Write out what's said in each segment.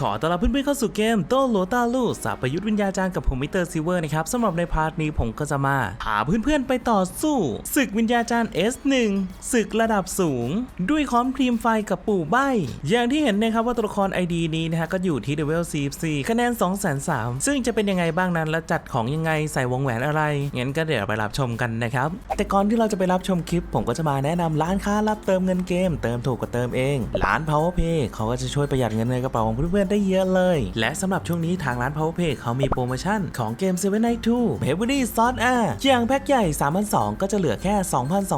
ขอต้อนรับเพื่อนๆเข้าสู่เกมโตโลตาลูสาประยุทธ์วิญญาจารย์กับผมมิเตอร์ซิเวอร์นะครับสำหรับในพาร์ทนี้ผมก็จะมาพาเพื่อนๆไปต่อสู้ศึกวิญญาจารย์ S1 ศึกระดับสูง ด้วยคอมทีมไฟกับปู่ใบ อย่างที่เห็นนะครับว่าตัวละคร ID นี้นะฮะก็อยู่ที่เลเวล44คะแนน2 3 0 0ซึ่งจะเป็นยังไงบ้างนั้นและจัดของยังไงใส่วงแหวนอะไรงั้นก็เดี๋ยวไปรับชมกันนะครับแต่ก่อนที่เราจะไปรับชมคลิป ผมก็จะมาแนะนำร้านค้ารับเติมเงินเกม เติมถูกกว่าเติมเองร้าน PowerPay เขาก็จะช่วยประหยัดเงินในกระเป๋าของเพื่อนได้เยอะเลย และสำหรับช่วงนี้ทางร้าน PowerPay เขามีโปรโมชั่นของเกม7 Night 2 Heavily Sword R อย่างแพ็คใหญ่ 3,200 ก็จะเหลือแค่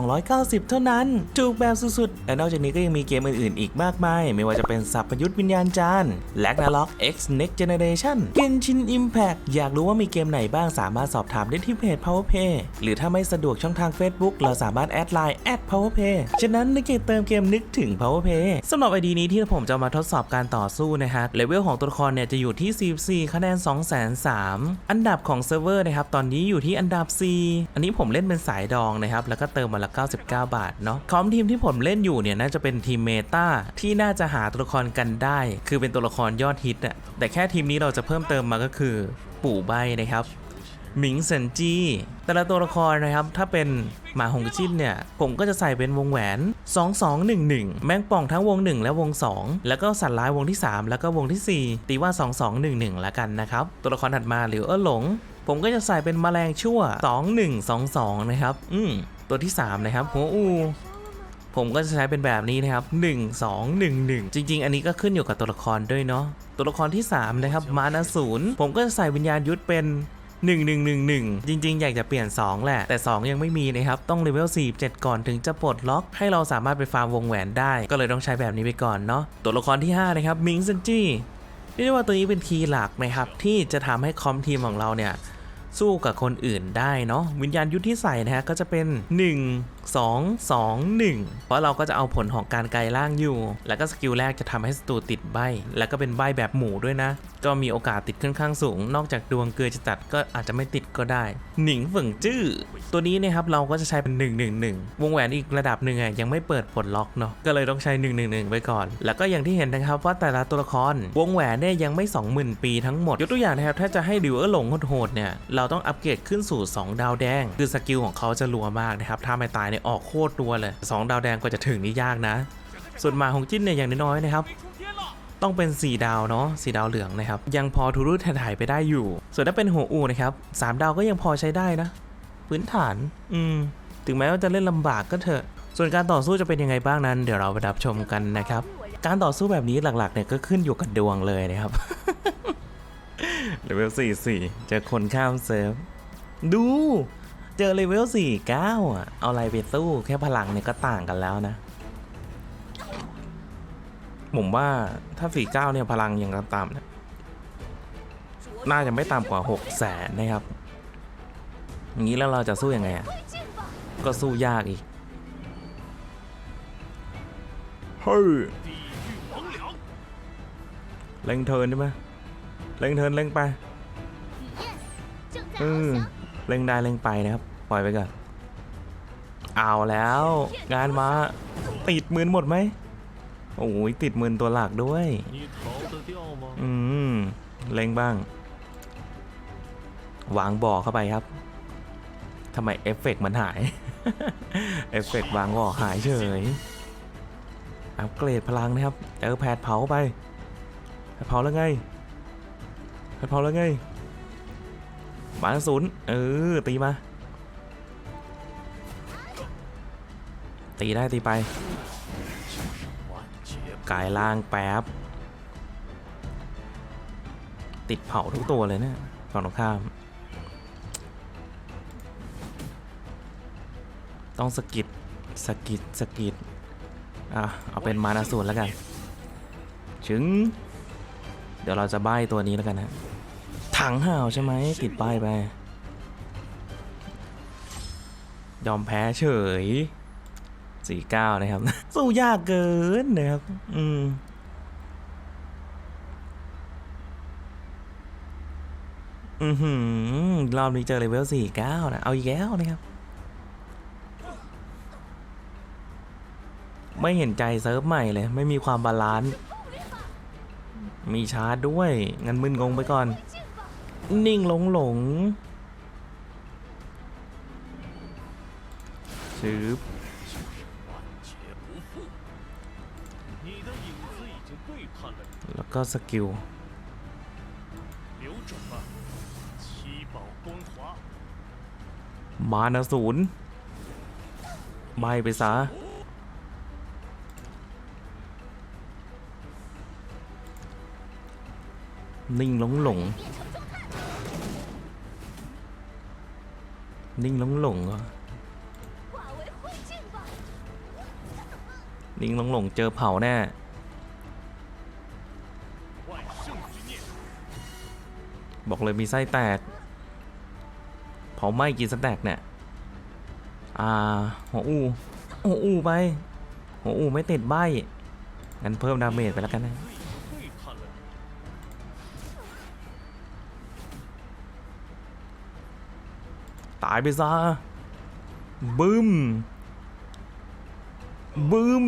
2,290 เท่านั้น ถูกแบบสุดๆ และนอกจากนี้ก็ยังมีเกมอื่นๆ อีกมากมาย ไม่ว่าจะเป็นสัพพยุทธวิญญาณจารย์ Ragnarok X Next Generation Genshin Impact อยากรู้ว่ามีเกมไหนบ้างสามารถสอบถามได้ที่เพจ PowerPay หรือถ้าไม่สะดวกช่องทาง Facebook เราสามารถแอดไลน์ @PowerPay ฉะนั้นในเกมเติมเกมนึกถึง PowerPay สำหรับไอดีนี้ที่ผมจะมาทดสอบการต่อสู้นะฮะเลเวลของตัวละครเนี่ยจะอยู่ที่ 44 คะแนน203อันดับของเซิร์ฟเวอร์นะครับ ตอนนี้อยู่ที่อันดับ 4 อันนี้ผมเล่นเป็นสายดองนะครับ แล้วก็เติมมาละ 99 บาทเนาะคอมทีมที่ผมเล่นอยู่เนี่ยน่าจะเป็นทีมเมตาที่น่าจะหาตัวละครกันได้ คือเป็นตัวละครยอดฮิตอะแต่แค่ทีมนี้เราจะเพิ่มเติมมาก็คือปู่ใบนะครับ หมิงเซินจีแต่ละตัวละครนะครับ ถ้าเป็นหมาหงจิ้นเนี่ย ผมก็จะใส่เป็นวงแหวน 2211 แมงป่องทั้งวง 1 และวง 2 แล้วก็สัตว์ร้ายวงที่ 3 แล้วก็วงทีสี่ 4 ตีว่า 2211 ละกันนะครับ ตัวละครถัดมาหรือเออหลง ผมก็จะใส่เป็นแมลงชั่ว 2122 นะครับ อืม ตัวที่ 3 นะครับ หัวอูผมก็จะใช้เป็นแบบนี้นะครับ 1 2 1 1 จริง ๆ อันนี้ก็ขึ้นอยู่กับตัวละครด้วยเนาะ ตัวละครที่ 3 นะครับ มานาศูนย์ผมก็จะใส่วิญญาณยุทธเป็น 1111 จริงๆ อยากจะเปลี่ยน 2 แหละ แต่ 2 ยังไม่มีนะครับ ต้องเลเวล47 ก่อนถึงจะปลดล็อก ให้เราสามารถไปฟาร์มวงแหวนได้ ก็เลยต้องใช้แบบนี้ไปก่อนเนาะตัวละครที่ 5 นะครับมิงซันจี้เรียกว่าตัวนี้เป็นคีย์หลักนะครับ ที่จะทำให้คอมทีมของเราเนี่ยสู้กับคนอื่นได้เนาะวิญญาณยุทธที่ใส่นะฮะก็จะเป็น 1 2 2 1 เพราะเราก็จะเอาผลของการไกลล่างอยู่ แล้วก็สกิลแรกจะทำให้ศัตรูติดใบ แล้วก็เป็นใบแบบหมูด้วยนะ ก็มีโอกาสติดค่อนข้างสูง นอกจากดวงเกลือจะตัดก็อาจจะไม่ติดก็ได้ หนิงฝิ่งจื้อ ตัวนี้นะครับเราก็จะใช้เป็น 111 วงแหวนอีกระดับหนึ่งยังไม่เปิดปลดล็อกเนาะ ก็เลยต้องใช้ 111ไว้ก่อน แล้วก็อย่างที่เห็นนะครับว่าแต่ละตัวละคร วงแหวนเนี่ยยังไม่ 20,000 ปีทั้งหมด ยกตัวอย่างนะครับถ้าจะให้ดิวเออร์หลงโหดๆเนี่ย เราต้องอัปเกรดขึ้นสู่ 2 ดาวแดง คือสกิลของเขาจะรัวมากนะครับ ถ้าไม่ตายเนี่ยออกโคตรรัวเลย2ดาวแดงก็จะถึงนี่ยากนะ ส่วนหมาของจิ้นเนี่ยอย่างน้อยๆนะครับต้องเป็น 4 ดาวเนาะ4ดาวเหลืองนะครับ ยังพอทุรุถ่ายไปได้อยู่ ส่วนถ้าเป็นหัวอูนะครับ3ดาวก็ยังพอใช้ได้นะ พื้นฐาน อืม ถึงแม้ว่าจะเล่นลำบากก็เถอะ ส่วนการต่อสู้จะเป็นยังไงบ้างนั้น เดี๋ยวเราไปรับชมกันนะครับ การต่อสู้แบบนี้หลักๆเนี่ยก็ขึ้นอยู่กับดวงเลยนะครับเลเวล44เจอคนข้ามเซิร์ฟดู เจอเลเวลสี่เก้าอะเอาอะไรไปสู้แค่พลังเนี่ยก็ต่างกันแล้วนะ ผมว่าถ้าสี่เก้าเนี่ยพลังยังต่ำๆนี่ยน่าจะไม่ต่ำกว่าหกแสนนะครับอย่างนี้แล้วเราจะสู้ยังไงอะ ก็สู้ยากอีก เฮ้ยเล่งเทินใช่ไหมเล่งเทินเล่งไปเออเล่งได้เล่งไปนะครับ ปล่อยไปก่อนเอาแล้ว งานมาติดมื่นหมดไหมโอ้ยติดมื่นตัวหลักด้วย อืมเล็งบ้าง วางบ่อเข้าไปครับทำไมเอฟเฟกมันหาย เอฟเฟกวางบ่อหายเฉย อัปเกรดพลังนะครับ เออแผดเผาไปเผาแล้วไงแพดเผาแล้วไงมาศูนย์เออตีมา ตีได้ตีไปกายล่างแป๊บ ติดเผาทุกตัวเลยเนี่ยฝั่งตรงข้าม ต้องสกิดสกิดสกิดอะเอาเป็นมานาสูนแล้วกันถึง เดี๋ยวเราจะใบ้ตัวนี้แล้วกันนะถังห่าวใช่ไหมติดป้ายไป ยอมแพ้เฉย สี่เก้านะครับ สู้ยากเกินนะครับ อืมอือหือรอบนี้เจอเลเวลสี่เก้านะ เอาอีกแล้วนะครับ ไม่เห็นใจเซิร์ฟใหม่เลย ไม่มีความบาลานซ์มีชาร์จด้วย งั้นมึนงงไปก่อน นิ่งหลงหลงชืบ ก็สกิลมานะศูนย์ไม่ไปซะนิ่งหลงหลง นิ่งหลงหลงเหรนิ่งหลงหลงเจอเผาแน่ บอกเลยมีไส้แตกเผาไหม้กินสแต็กเนี่ยอ่าหัวอูหัวอูไปหัวอูไม่ติดใบงั้นเพิ่มดาเมจไปแล้วกันนะตายไปซะบึ้มบึ้ม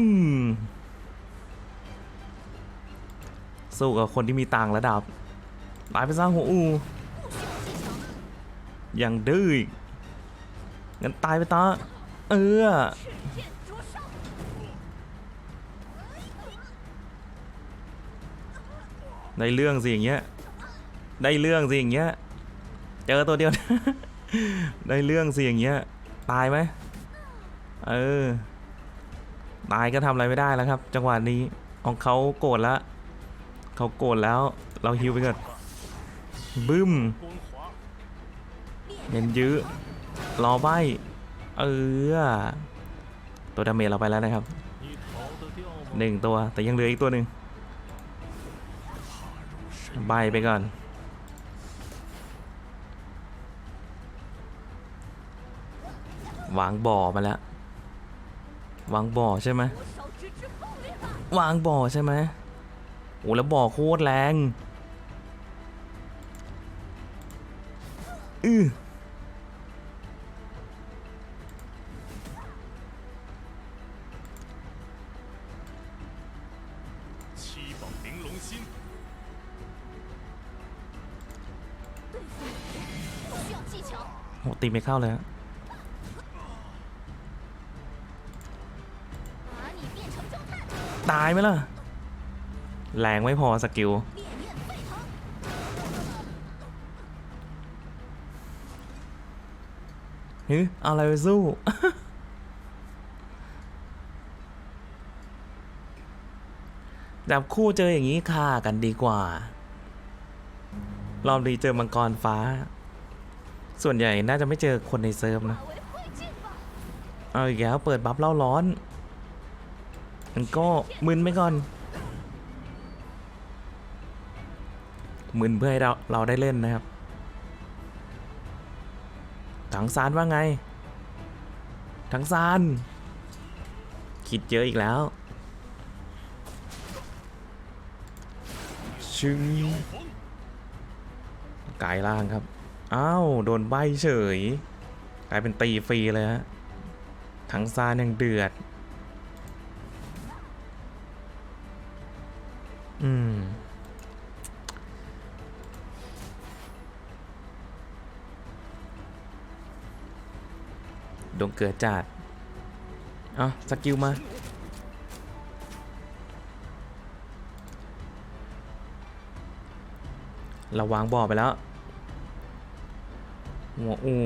สู้กับคนที่มีตังระดับ ตายไปซะหัวอูอย่างดื้องั้นตายไปตาเออในเรื่องสิอย่างเงี้ย ได้เรื่องสิอย่างเงี้ย เจอตัวเดียว ได้เรื่องสิอย่างเงี้ย ตายไหมเออ ตายก็ทำอะไรไม่ได้แล้วครับ จังหวะนี้ ของเขาโกรธแล้ว เขาโกรธแล้ว เราฮิวไปก่อน บึ้มเน้นยื้อรอใบเออตัวดาเมจเราไปแล้วนะครับหนึ่งตัวแต่ยังเหลืออีกตัวหนึ่งใบไปก่อน วางบ่อมาแล้ว วางบ่อใช่ไหมวางบ่อใช่ไหมโอ้แล้วบ่อโคตรแรง ออโหตีไม่เข้าเลยฮะตายไหมล่ะ แรงไม่พอสกิล เฮ้ยอะไรไปสู้ จับคู่เจออย่างนี้ฆ่ากันดีกว่า รอบดีเจอมังกรฟ้า ส่วนใหญ่น่าจะไม่เจอคนในเซิร์ฟนะ เอาอีกแล้วเปิดบัฟเล่าร้อน มันก็มึนไปก่อน มึนเพื่อให้เราเราได้เล่นนะครับ ถังซานว่าไง ถังซาน คิดเยอะอีกแล้ว ชึงกายล่างครับ อ้าว โดนใบเฉย กลายเป็นตีฟรีเลยฮะถังซานยังเดือด ดงเกิดจัดเอะสกิลมา เราวางบ่อไปแล้ว หัวอู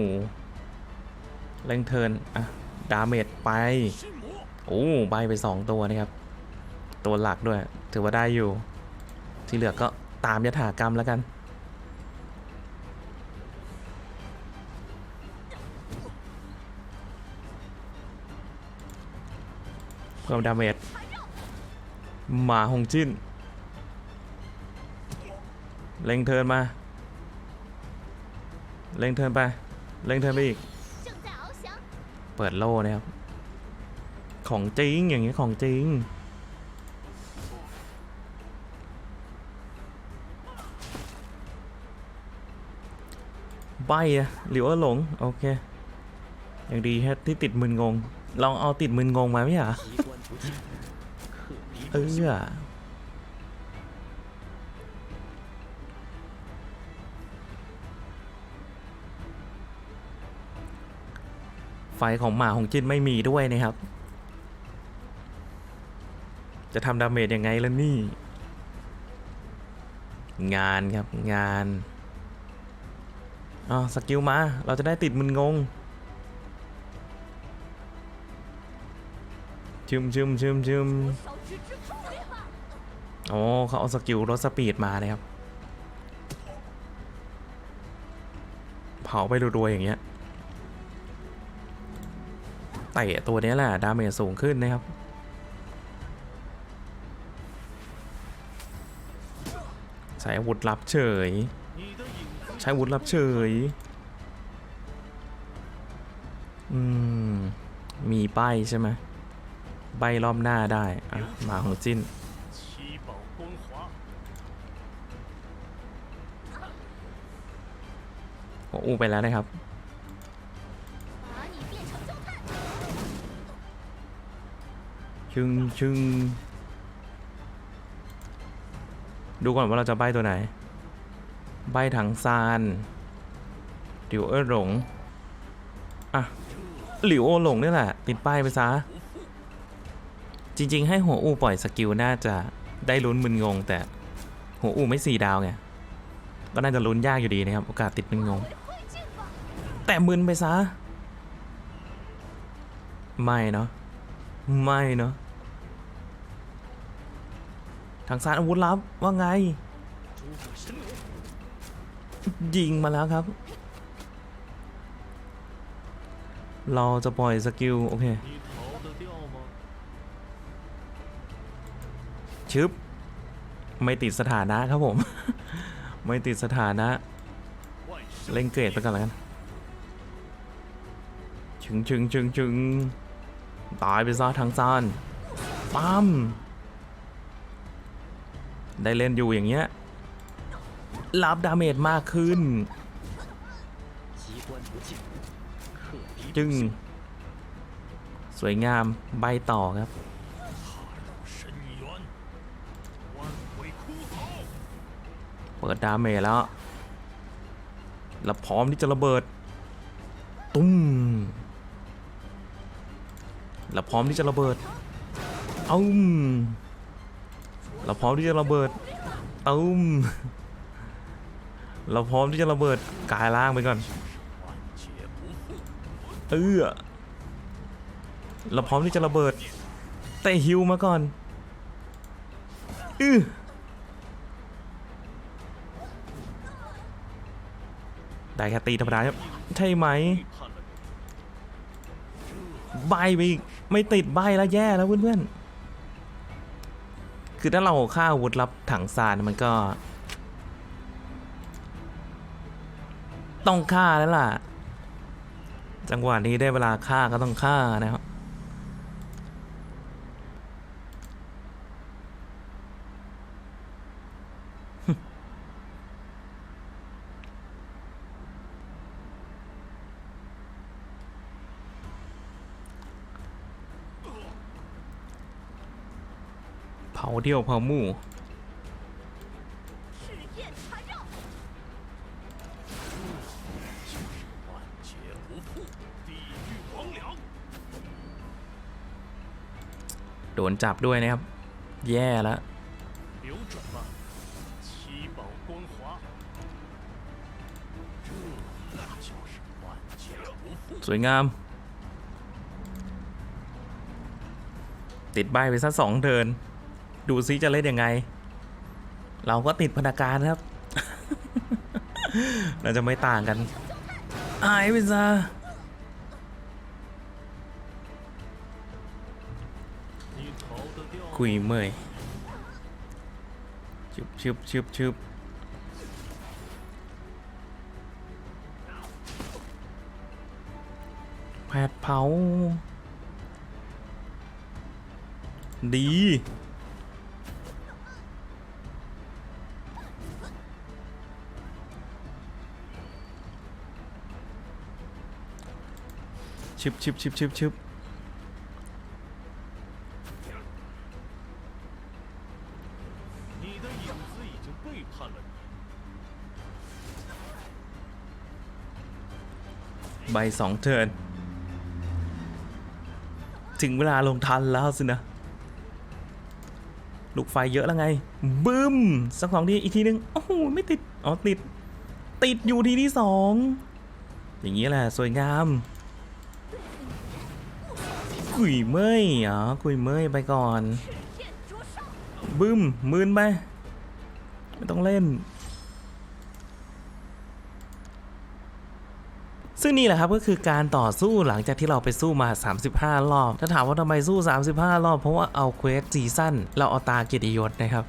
เร่งเทินอะ ดาเมจไป，โอ้ใบไปสองตัวนะครับ ตัวหลักด้วย ถือว่าได้อยู่ ที่เหลือก็ตามยถากรรมแล้วกัน เพิ่มดาเมจหมาหงจิ้น เล็งเทินมา เล็งเทินไป เล็งเทินไปอีก เปิดโล่นะครับ ของจริงอย่างเงี้ยของจริง ใบอะหลิวเอหลง โอเค อย่างดีแค่ที่ติดมืนงง ลองเอาติดมืนงงมาไหมอะ เออไฟของหมาของจินไม่มีด้วยนะครับ จะทำดาเมจยังไงล่ะนี่ งานครับงานอ๋อสกิลมา เราจะได้ติดมึนงง ชึมชึมชึมชึมโอ้เขาเอาสกิลรถสปีดมาเลยครับ เผาไปรวยๆอย่างเงี้ยเตะตัวนี้แหละดาเมจสูงขึ้นนะครับใช้อาวุธลับเฉย ใช้อาวุธลับเฉย อืม มีป้ายใช่ไหม ใบล้อมหน้าได้หมาหูจิ้น โอ้อู้ไปแล้วนะครับ ชึงชึงดูก่อนว่าเราจะใบตัวไหน ใบถังซานหลิวเออหลง อะ หลิวโอหลงนี่แหละ ติดป้ายไปซะ จริง ๆ ให้หัวอูปล่อยสกิลน่าจะได้ลุ้นมึนงง แต่หัวอูไม่สี่ดาวไงก็น่าจะลุ้นยากอยู่ดีนะครับ โอกาสติดมึนงง แต่มึนไปซะ ไม่เนาะไม่เนาะทางสารอาวุธลับว่าไง ยิงมาแล้วครับ เราจะปล่อยสกิล โอเค ชึบ ไม่ติดสถานะครับผม ไม่ติดสถานะ เล่งเกรดไปกันแล้วกันชึงชึงชึงชึงตายไปซะทางซานปั๊มได้เล่นอยู่อย่างเงี้ยรับดาเมจมากขึ้น จึง สวยงามใบต่อครับ เปิดดาเมจแล้วเราพร้อมที่จะระเบิด ตุ้มเราพร้อมที่จะระเบิด เอ้าเราพร้อมที่จะระเบิด เอ้าเราพร้อมที่จะระเบิดกายล่างไปก่อน เออเราพร้อมที่จะระเบิด แต่ฮิวมาก่อน อือ ได้แค่ตีธรรมดาใช่ไหม ใบไปอีกไม่ติดใบแล้วแย่แล้วเพื่อนๆ คือถ้าเราฆ่าวุธรับถังซานมันก็ ต้องฆ่าแล้วล่ะ จังหวะนี้ได้เวลาฆ่าก็ต้องฆ่านะครับ เผาเดี่ยวเผาม่โดนจับด้วยนะครับ แย่แล้วสวยงาม ติดใบไปสักสองเทิน ดูซิจะเล่นยังไง เราก็ติดพนักการครับ เราจะไม่ต่างกันไอายไปซาคุยเม่ยชุบชุบชุบชุบแผดเผา ดี ชิบชิบชิบชิบชิบใบสองเทินถึงเวลาลงทันแล้วสินะ ลูกไฟเยอะแล้วไง บึ้ม สักสองทีอีกทีนึง โอ้โห ไม่ติด อ๋อ ติด ติดอยู่ทีที่สอง อย่างนี้แหละ สวยงาม ขุยเม่ยอ๋อขุยเม่ยไปก่อน บึ้มมืนไป ไม่ต้องเล่น ซึ่งนี่แหละครับก็คือการต่อสู้หลังจากที่เราไปสู้มา 35 รอบ ถ้าถามว่าทำไมสู้ 35 รอบ เพราะว่าเอาเควสซีซั่นเราเอาตาเกียรติยศนะครับ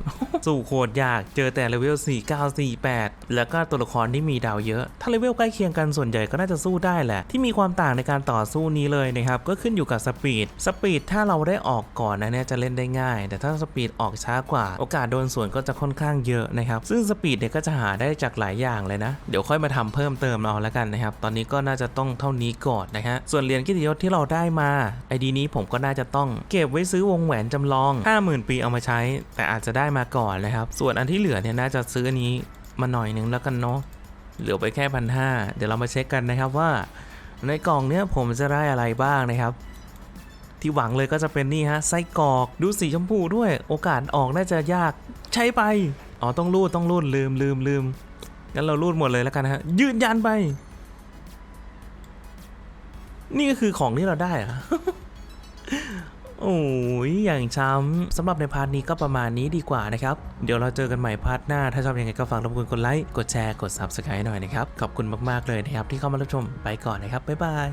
สู้โคตรยากเจอแต่เลเวล49 48 แล้วก็ตัวละครที่มีดาวเยอะ ถ้าเลเวลใกล้เคียงกันส่วนใหญ่ก็น่าจะสู้ได้แหละ ที่มีความต่างในการต่อสู้นี้เลยนะครับ ก็ขึ้นอยู่กับสปีด สปีดถ้าเราได้ออกก่อนนะเนี่ยจะเล่นได้ง่าย แต่ถ้าสปีดออกช้ากว่า โอกาสโดนสวนก็จะค่อนข้างเยอะนะครับ ซึ่งสปีดเนี่ยก็จะหาได้จากหลายอย่างเลยนะ เดี๋ยวค่อยมาทำเพิ่มเติมเอาแล้วกันนะครับ ตอนนี้ก็็น่าจะต้องเท่านี้ก่อนนะฮะ ส่วนเหรียญกิตติยศที่เราได้มาไอดีนี้ผมก็น่าจะต้องเก็บไว้ซื้อวงแหวนจำลอง 50,000 ปีเอามาใช้ แต่อาจจะได้มาก่อนนะครับ ส่วนอันที่เหลือเนี่ยน่าจะซื้ออันนี้มาหน่อยนึงแล้วกันเนาะ เหลือไปแค่พันห้าเดี๋ยวเรามาเช็คกันนะครับว่า ในกล่องเนี้ยผมจะได้อะไรบ้างนะครับที่หวังเลยก็จะเป็นนี่ฮะไส้กรอกดูสีชมพูด้วย โอกาสออกน่าจะยากใช้ไป อ๋อต้องรูดต้องรูดลืมลืมลืมงั้นเรารูดหมดเลยแล้วกันฮะยืนยันไป นี่ก็คือของที่เราได้อะโอ้ยอย่างช้ำสำหรับในพาร์ทนี้ก็ประมาณนี้ดีกว่านะครับ เดี๋ยวเราเจอกันใหม่พาร์ทหน้า ถ้าชอบยังไงก็ฝากรบกวนกดไลค์ กดแชร์ กด Subscribe หน่อยนะครับ ขอบคุณมากๆเลยนะครับที่เข้ามารับชมไปก่อนนะครับ บ๊ายบาย